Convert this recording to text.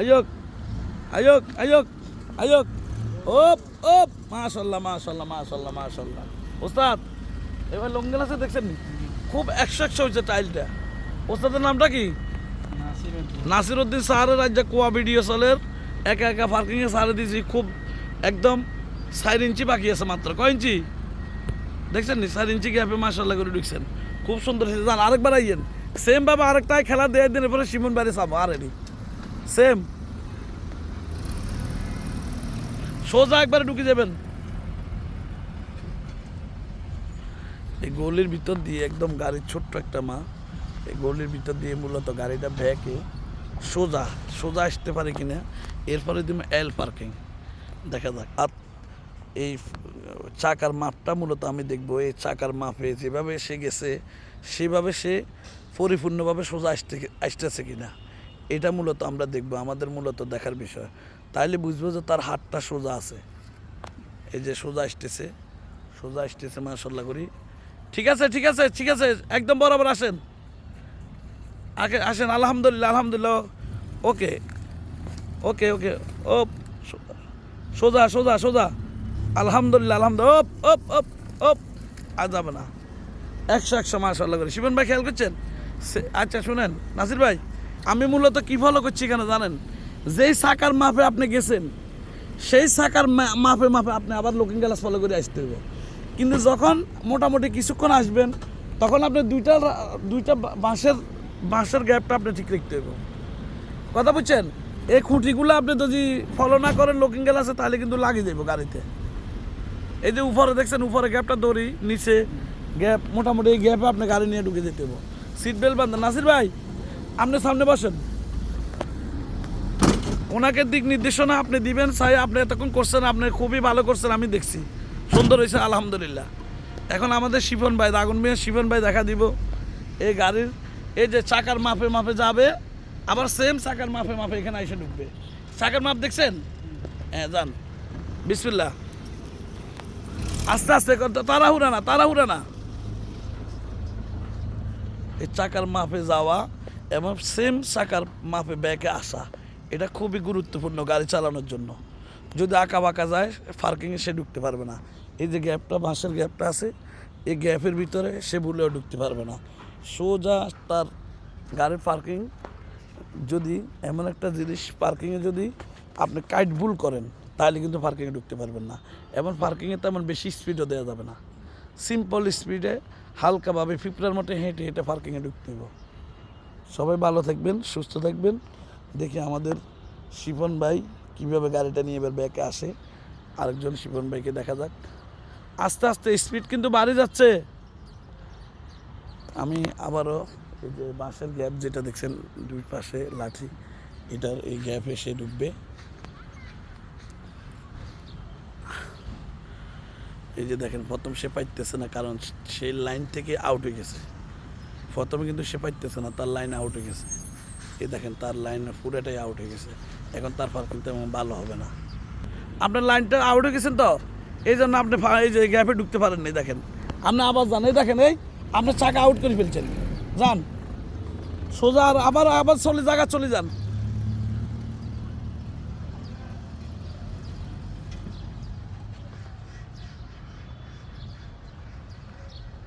Awoke awoke awoke awoke. ওপ ওপ। মাশাল্লাহ মাশাল্লাহ মাশাল্লাহ মাশাল্লাহ। ওস্তাদ এবার লঙ্গেল আছে দেখছেন? খুব একশো একশো হয়েছে টাইলটা ওস্তাদের নামটা কি? নাসির উদ্দিন সাহারের রাজ্যে কোয়া ভিডিও চলের একা একা পার্কিংয়ে সারে দিয়েছি খুব একদম চার ইঞ্চি বাকি আছে মাত্র। কয় ইঞ্চি? দেখছেন নি? চার ইঞ্চি গ্যাপে মাসাল্লাহ করে ঢুকছেন। খুব সুন্দর হয়েছে। জান আরেকবার আইয়েন। সেম ভাবে আরেকটাই খেলা দেয় দিনের পরে সিমন বাড়ি চাবো আর এডি সেম সোজা একবারে ঢুকে যাবেন। এই গলির ভিতর দিয়ে একদম গাড়ির ছোট্ট একটা মা, এই গলির ভিতর দিয়ে মূলত গাড়িটা ব্যাকে সোজা সোজা আসতে পারে কিনা, এরপরে তুমি এল পার্কিং দেখা যাক। আর এই চাকার মাপটা মূলত আমি দেখব, এই চাকার মাপে যেভাবে সে গেছে, সেভাবে সে পরিপূর্ণভাবে সোজা আসতে, আসতেছে কিনা। এটা মূলত আমরা দেখব, আমাদের মূলত দেখার বিষয়। তাইলে বুঝব যে তার হাতটা সোজা আছে। এই যে সোজা আসতেছে সোজা আসতেছে মাশাল্লাহ করি। ঠিক আছে ঠিক আছে ঠিক আছে, একদম বরাবর আসেন। আগে আসেন, আলহামদুলিল্লাহ আলহামদুলিল্লাহ। ওকে ওকে ওকে ও সোজা সোজা সোজা। আলহামদুলিল্লাহ আলহামদুলিল্লাহ, ওপ ওপ ওপ আর যাবে না। একশো একশো মাশাল্লাহ করে। শিবন ভাই খেয়াল করছেন? আচ্ছা শুনেন। নাসির ভাই? আমি মূলত কি ফলো করছি কেন জানেন? যেই সাকার মাপে আপনি গেছেন, সেই সাকার মা- মাপে মাপে আপনি আবার লুকিং গ্লাস ফলো করে আসতে হবে কিন্তু যখন মোটামুটি কিছুক্ষণ আসবেন, তখন আপনি দুইটা দুইটা বাঁশের বাঁশের গ্যাপটা আপনি ঠিক রাখতে হবে কথা বুঝছেন? এই খুঁটিগুলো আপনি যদি ফলো না করেন লুকিং গ্লাসে তাহলে কিন্তু লাগিয়ে দেবো গাড়িতে। এই যে উপরে দেখছেন, উপরে গ্যাপটা দড়ি, নিচে গ্যাপ মোটামুটি এই গ্যাপে আপনি গাড়ি নিয়ে ঢুকে যেতে হবে সিট বেল্ট বান্ধা নাসির ভাই আপনি সামনে বসেন। ওনাকে দিক নির্দেশনা আপনি দিবেন চাই আপনি এতক্ষণ করছেন, আপনি খুবই ভালো করছেন, আমি দেখছি। সুন্দর হয়েছে, আলহামদুলিল্লাহ। এখন আমাদের শিফন ভাই, আগুন মেয়ে শিফন ভাই দেখা দিব। এই গাড়ির, এই যে চাকার মাপে মাপে যাবে, আবার সেম চাকার মাপে মাপে এখানে এসে ঢুকবে। চাকার মাপ দেখছেন? হ্যাঁ যান। বিসমিল্লাহ। আস্তে আস্তে করতে তাড়াহুড়া না তাড়াহুড়া না। এই চাকার মাপে যাওয়া এবং সেম চাকার মাপে ব্যাকে আসা, এটা খুবই গুরুত্বপূর্ণ গাড়ি চালানোর জন্য। যদি আঁকা বাঁকা যায় পার্কিংয়ে সে ঢুকতে পারবে না। এই যে গ্যাপটা বাঁশের গ্যাপটা আছে, এই গ্যাপের ভিতরে সে ভুলেও ঢুকতে পারবে না। সোজা তার গাড়ির পার্কিং যদি এমন একটা জিনিস পার্কিংয়ে যদি আপনি কাইট ভুল করেন, তাহলে কিন্তু পার্কিংয়ে ঢুকতে পারবেন না। এমন পার্কিংয়ে তেমন বেশি স্পিডও দেওয়া যাবে না। সিম্পল স্পিডে হালকাভাবে পিঁপড়ার মতো হেঁটে হেঁটে পার্কিংয়ে ঢুকতে হবে সবাই ভালো থাকবেন, সুস্থ থাকবেন। দেখি আমাদের শিপন ভাই কীভাবে গাড়িটা নিয়ে এবার ব্যাকে আসে। আরেকজন শিপন ভাইকে দেখা যাক। আস্তে আস্তে স্পিড কিন্তু বাড়ে যাচ্ছে। আমি আবারও এই যে বাঁশের গ্যাপ যেটা দেখছেন, দুই পাশে লাঠি, এটার এই গ্যাপে সে ডুববে। এই যে দেখেন, প্রথম সে পাইতেছে না, কারণ সেই লাইন থেকে আউট হয়ে গেছে। প্রথমে কিন্তু সে পাইতেছে না, তার লাইন আউট হয়ে গেছে। এই দেখেন, তার লাইন পুরোটাই আউট হয়ে গেছে। এখন তার ফার তেমন ভালো হবে না। আপনার লাইনটা আউট হয়ে গেছেন তো? এই জন্য আপনি এই যে গ্যাপে ঢুকতে পারেন পারেননি, দেখেন। আপনি আবার যান, এই দেখেন, এই আপনার চাকা আউট করে ফেলছেন। যান। সোজা আর আবার আবার চলে জায়গা চলে যান।